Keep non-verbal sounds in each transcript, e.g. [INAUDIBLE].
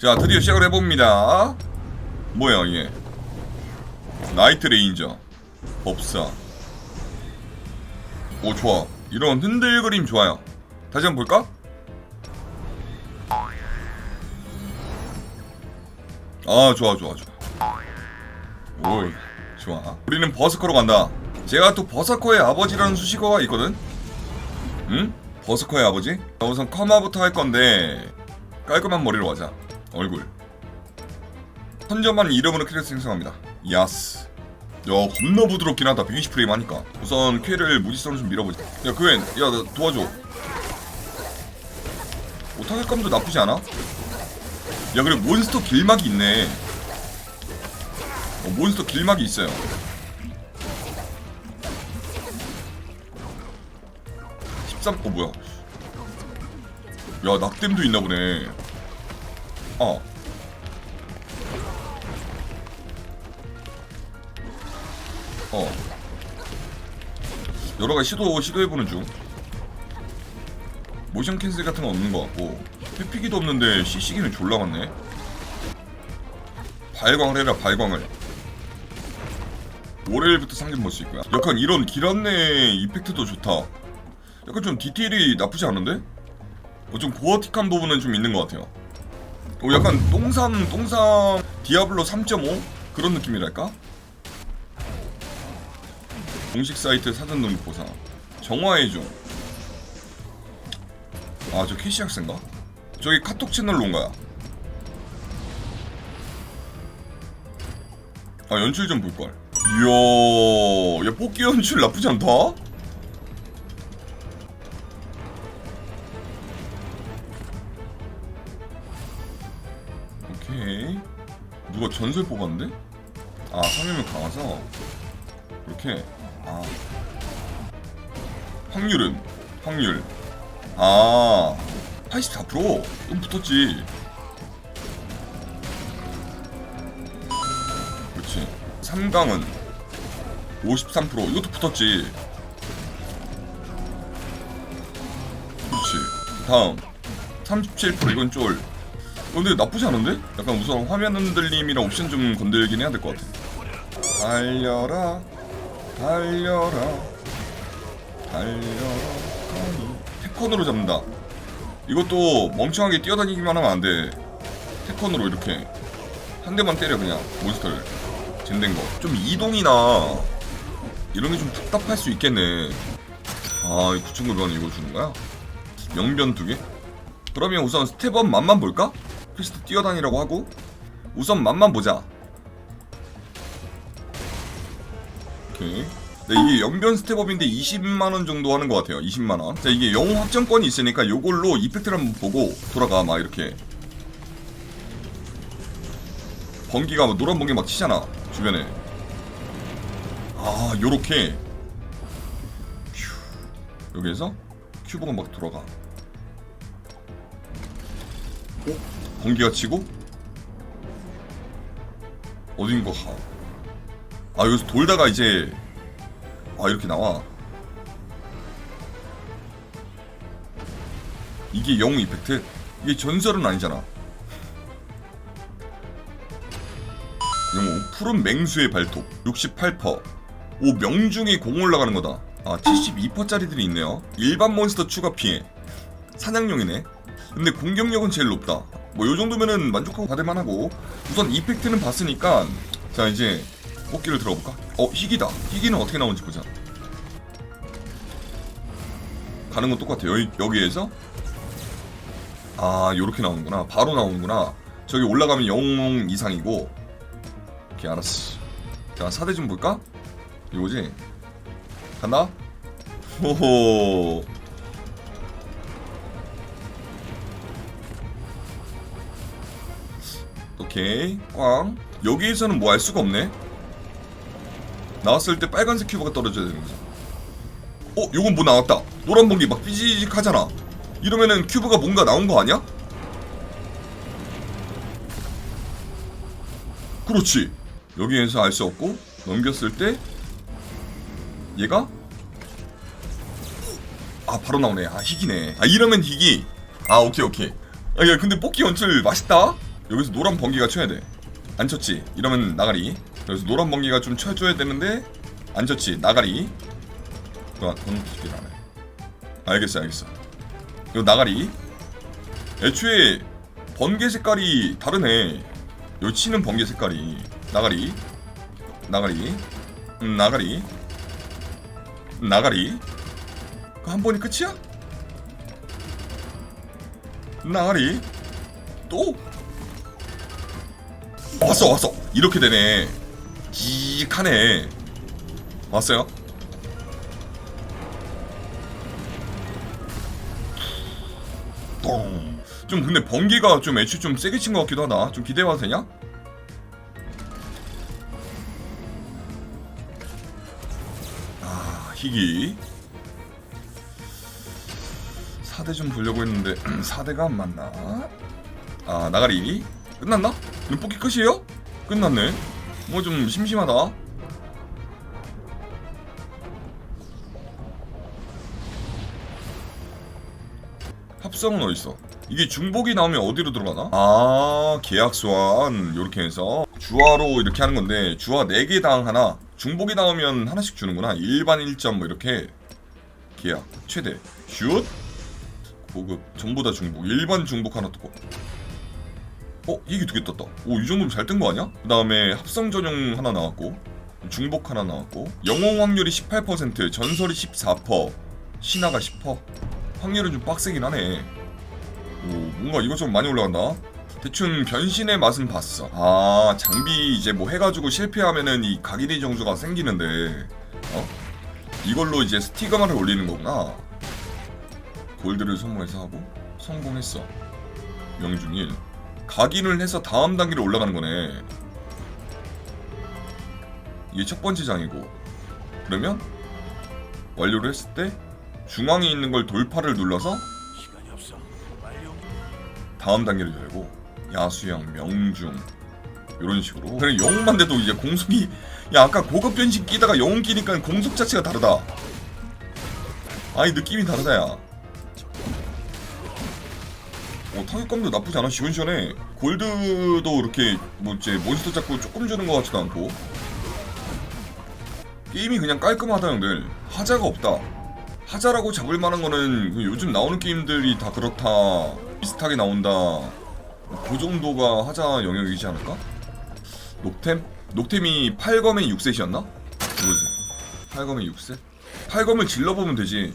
자 드디어 시작을 해봅니다. 뭐야 이게? 나이트 레인저 법사. 오 좋아. 이런 흔들 그림 좋아요. 다시 한번 볼까? 아 좋아 좋아 좋아. 오이 좋아. 우리는 버스커로 간다. 제가 또 버서커의 아버지라는 수식어가 있거든? 응? 버스커의 아버지? 자, 우선 커마부터 할 건데 깔끔한 머리로 가자 얼굴. 선점한 이름으로 캐릭터 생성합니다. 야스. 야 겁나 부드럽긴 하다. 120 프레임 하니까. 우선 퀘를 무지성으로 좀 밀어보자. 야 그웬 야나 도와줘. 오타겟감도 나쁘지 않아? 야 그리고 몬스터 길막이 있네. 어, 몬스터 길막이 있어요. 십삼 어 뭐야? 야 낙댐도 있나 보네 어 어. 여러 가지 시도 시도해보는 중. 모션 캔슬 같은 건 없는 것 같고 회피기도 없는데 CC기는 졸라 많네. 발광을 해라 발광을. 월요일부터 상점 볼 수 있고요. 약간 이런 길안내 이펙트도 좋다. 약간 좀 디테일이 나쁘지 않은데? 어, 좀 고어틱한 부분은 좀 있는 것 같아요. 어, 약간 똥삼 똥삼 디아블로 3.5 그런 느낌이랄까? 공식 사이트 사전 등록 보상. 정화해줘 아저 캐시 학생가? 저기 카톡 채널로 온 거야. 아 연출 좀 볼걸. 이야 야 뽑기 연출 나쁘지 않다 전설 뽑았는데? 아 상명을 강화서? 이렇게? 아. 확률은? 확률. 아. 84%좀 붙었지. 그렇지. 3강은? 53% 이것도 붙었지. 그렇지. 다음. 37% 이건 쫄. 어, 근데 나쁘지 않은데? 약간 우선 화면 흔들림이랑 옵션 좀 건들긴 해야 될 것 같아. 달려라 달려라 달려라 태컨으로 잡는다. 이것도 멍청하게 뛰어다니기만 하면 안 돼. 태컨으로 이렇게 한 대만 때려 그냥. 몬스터를. 젠된 거 좀 이동이나 이런 게 좀 답답할 수 있겠네. 아 9,900원 이거 주는 거야? 명변 두 개? 그러면 우선 스텝업 맛만 볼까? 퀘스트 뛰어다니라고 하고 우선 맛만 보자 오케이. 네, 이게 연변 스텝업인데 20만원 정도 하는 것 같아요. 20만원. 자, 이게 영웅 확정권이 있으니까 요걸로 이펙트를 한번 보고 돌아가. 막 이렇게. 번기가 막 노란 번개 막 치잖아. 주변에. 아, 요렇게. 휴. 여기에서 큐브가 막 돌아가. 어? 번개가 치고? 어딘가 가. 아 여기서 돌다가 이제 아 이렇게 나와. 이게 영웅 이펙트? 이게 전설은 아니잖아. 영웅 푸른 맹수의 발톱 68%오 명중에 공 올라가는 거다. 아 72%짜리들이 있네요. 일반 몬스터 추가 피해. 사냥용이네. 근데 공격력은 제일 높다 뭐 요 정도면은 만족하고 받을 만 하고. 우선 이펙트는 봤으니까 자 이제 뽑기를 들어볼까? 어 희귀다. 희귀는 어떻게 나오는지 보자. 가는 건 똑같아. 여, 여기에서? 아 요렇게 나오는구나. 바로 나오는구나. 저기 올라가면 영웅 이상이고. 오케이 알았어. 자 사대 좀 볼까? 이거지? 간다? 호호 오케이. 꽝. 여기에서는 뭐할 수가 없네. 나왔을 때 빨간색 큐브가 떨어져야 되는 거죠 어? 요건 뭐 나왔다. 노란 번개 막 삐지직 하잖아. 이러면은 큐브가 뭔가 나온 거 아니야? 그렇지. 여기에서 알 수 없고 넘겼을 때 얘가? 아 바로 나오네. 아 희귀네. 아 이러면 희귀. 아 오케이 오케이. 아야 근데 뽑기 연출 맛있다 여기서 노란 번개가 쳐야 돼 안 쳤지? 이러면 나가리. 그래서 노란 번개가 좀 쳐줘야 되는데 안 쳤지? 나가리. 그건 쉽게 안 해. 알겠어 알겠어. 이거 나가리. 애초에 번개 색깔이 다르네. 요 치는 번개 색깔이. 나가리. 나가리. 음, 나가리. 음, 나가리. 그 한 번이 끝이야? 나가리. 또 왔어 왔어. 이렇게 되네. 기하네. 왔어요? 똥. 좀 근데 번개가 좀 애초에 좀 세게 친 것 같기도 하다. 좀 기대해봐도 되냐? 아 희귀. 4대 좀 보려고 했는데 [CLEARS THROAT] 4대가 안 맞나? 아 나가리 끝났나? 그럼 뽑기 끝이에요? 끝났네. 뭐 좀 심심하다. 합성은 어딨어? 이게 중복이 나오면 어디로 들어가나? 아 계약 소환 요렇게 해서. 주화로 이렇게 하는 건데 주화 4개당 하나. 중복이 나오면 하나씩 주는구나. 일반 1점 뭐 이렇게. 계약 최대 슛 고급. 전부 다 중복. 일반 중복 하나 뜨고 어 이게 두개 떴다. 오 이 정도면 잘 뜬 거 아니야? 그 다음에 합성 전용 하나 나왔고 중복 하나 나왔고 영웅 확률이 18% 전설이 14% 신화가 10% 확률은 좀 빡세긴 하네. 오 뭔가 이것 좀 많이 올라간다. 대충 변신의 맛은 봤어. 아 장비 이제 뭐 해가지고 실패하면은 이 각인의 정수가 생기는데 어? 이걸로 이제 스티커만을 올리는 거구나. 골드를 소모해서 하고 성공했어. 명중일 각인을 해서 다음 단계로 올라가는 거네. 이게 첫 번째 장이고. 그러면 완료를 했을 때 중앙에 있는 걸 돌파를 눌러서. 다음 단계를 열고 야수형 명중 이런 식으로. 그냥 영웅만 돼도 이제 공속이 야 아까 고급 변신 끼다가 영웅 끼니까 공속 자체가 다르다. 아니 느낌이 다르다 야 어, 타격감도 나쁘지 않아 시원시원해 골드도 이렇게 뭐 이제 몬스터 잡고 조금 주는 것 같지도 않고 게임이 그냥 깔끔하다 형들 하자가 없다 하자라고 잡을 만한 거는 그 요즘 나오는 게임들이 다 그렇다 비슷하게 나온다 그 정도가 하자 영역이지 않을까? 녹템? 녹템이 8검에 6셋이었나? 누구지? 8검에 6셋? 8검을 질러보면 되지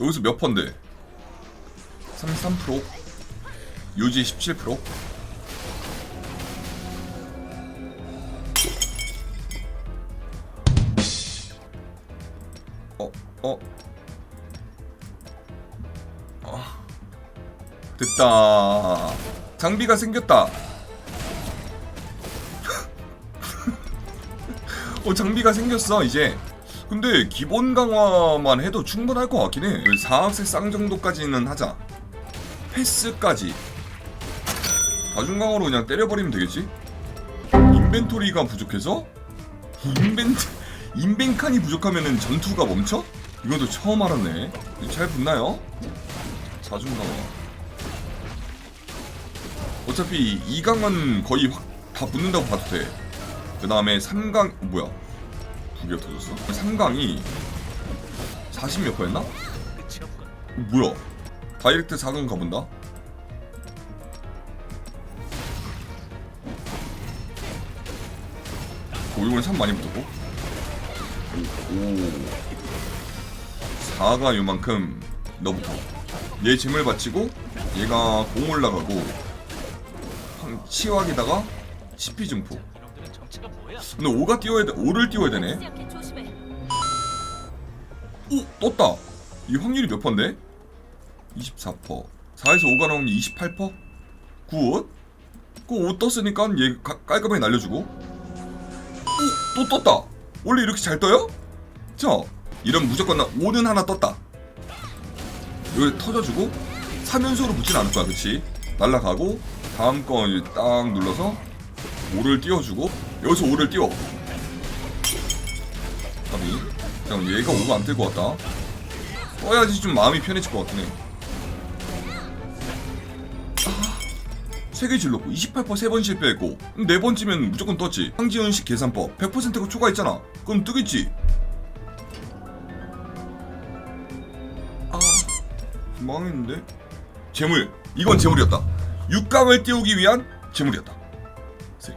여기서 몇 퍼인데? 33% 유지 17% 어, 어. 아. 됐다. 장비가 생겼다. [LAUGHS] 어, 장비가 생겼어, 이제. 근데 기본 강화만 해도 충분할 것 같긴 해. 4학세 쌍 정도까지는 하자. 패스까지. 다중 강화로 그냥 때려버리면 되겠지? 인벤토리가 부족해서? 인벤트 인벤칸이 부족하면은 전투가 멈춰? 이것도 처음 알았네. 잘 붙나요? 자중 강화. 어차피 2강은 거의 확 다 붙는다고 봐도 돼. 그 다음에 3강 뭐야? 두 개가 터졌어? 3강이 40몇 퍼였나? 끝이 없군. 뭐야? 다이렉트 4강 가본다? 오, 이번엔 참 많이 붙었고. 오, 오. 4가 요만큼 너부터. 얘 짐을 바치고, 얘가 공 올라가고, 한 치확에다가 10피 증포. 근데 5가 띄워야 돼, 5를 띄워야 되네. 오! 떴다! 이 확률이 몇 퍼인데? 24%. 4에서 5가 나오면 28%? 굿. 그5 떴으니까 얘 가- 깔끔하게 날려주고. 오! 또 떴다! 원래 이렇게 잘 떠요? 자, 이러면 무조건 나 5는 하나 떴다. 여기 터져주고 3연속으로 붙진 않을 거야, 그치? 날라가고 다음 거 이제 딱 눌러서 5를 띄워주고 여기서 5를 띄워. 답이. 잠깐 얘가 5가 안뜰것 같다. 떠야지 좀 마음이 편해질 것 같긴 3개 질렀고 28% 3번 실패했고 그럼 네 번째면 무조건 떴지. 황지훈식 계산법 100%가 초과했잖아. 그럼 뜨겠지. 아 망했는데? 재물. 이건 재물이었다. 6강을 띄우기 위한 재물이었다. 투.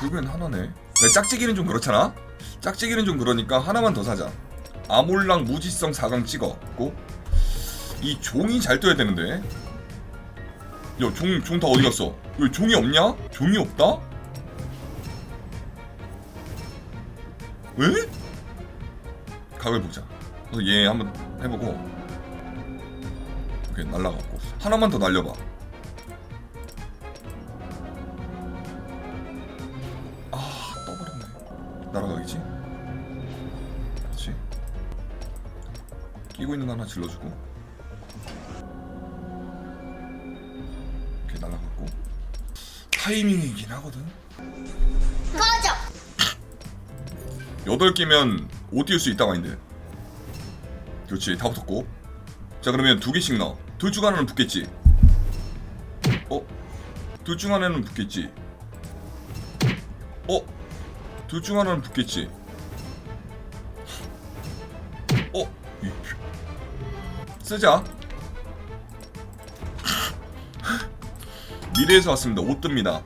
결국엔 하나네. 네, 짝짓기는 좀 그렇잖아? 짝짓기는 좀 그러니까 하나만 더 사자. 아몰랑 무지성 4강 찍었고 이 종이 잘 떠야 되는데. 야 종 종 다 어디 갔어? 왜 종이 없냐? 종이 없다? 왜? 각을 보자. 그래서 얘 한번 해보고. 오케이 날라갔고. 하나만 더 날려봐. 아 떠버렸네. 날아가겠지? 그렇지 끼고 있는 거 하나 질러주고 타이밍이긴 하거든 꺼져. 8개면 5 띄울 수 있다고 하는데 그렇지 다 붙었고 자 그러면 두 개씩 넣어 둘 중 하나는 붙겠지 어? 둘 중 하나는 붙겠지 어? 둘 중 하나는 붙겠지 어? 이- 쓰자 미래에서 왔습니다. 옷 뜹니다.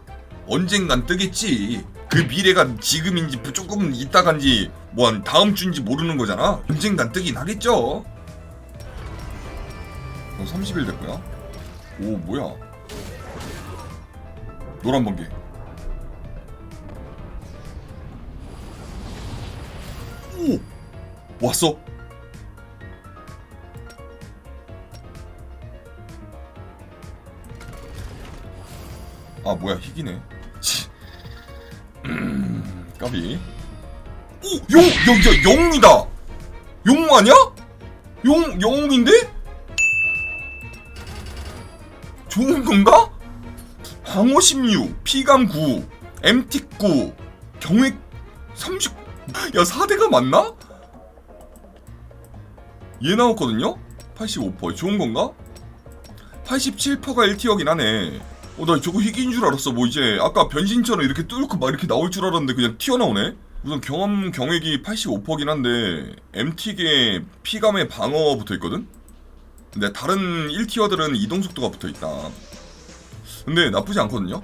언젠간 뜨겠지. 그 미래가 지금인지 조금 있다간지 뭐 한 다음 주인지 모르는 거잖아. 언젠간 뜨긴 하겠죠. 어, 30일 됐고요. 오 뭐야? 노란 번개. 오! 왔어 아 뭐야 희귀네 치. 음, 까비 오! 용! 야, 야, 영웅이다! 영웅 아니야? 영, 영웅인데? 좋은 건가? 방어 16, 피감 9, MT 9, 경획 30. 야, 4대가 맞나? 얘 나왔거든요? 85% 좋은 건가? 87%가 1티어긴 하네. 어, 나 저거 희귀인 줄 알았어. 뭐 이제 아까 변신처럼 이렇게 뚫고 막 이렇게 나올 줄 알았는데 그냥 튀어나오네. 우선 경험 경액이 85%긴 한데 MT계 피감에 방어 붙어 있거든. 근데 다른 1티어들은 이동 속도가 붙어 있다. 근데 나쁘지 않거든요.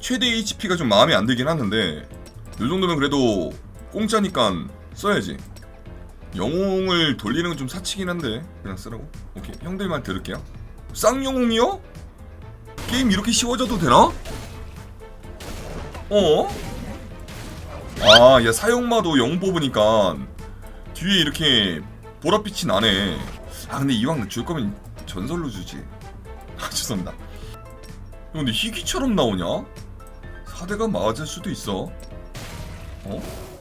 최대 HP가 좀 마음에 안 들긴 하는데 이 정도면 그래도 공짜니까 써야지. 영웅을 돌리는 건 좀 사치긴 한데 그냥 쓰라고. 오케이 형들만 들을게요. 쌍영웅이요? 게임 이렇게 쉬워져도 되나? 어? 아, 야 사용마도 영 뽑으니까 뒤에 이렇게 보랏빛이 나네. 아, 근데 이왕 줄 거면 전설로 주지. 아, 죄송합니다. 야, 근데 희귀처럼 나오냐? 4대가 맞을 수도 있어. 어?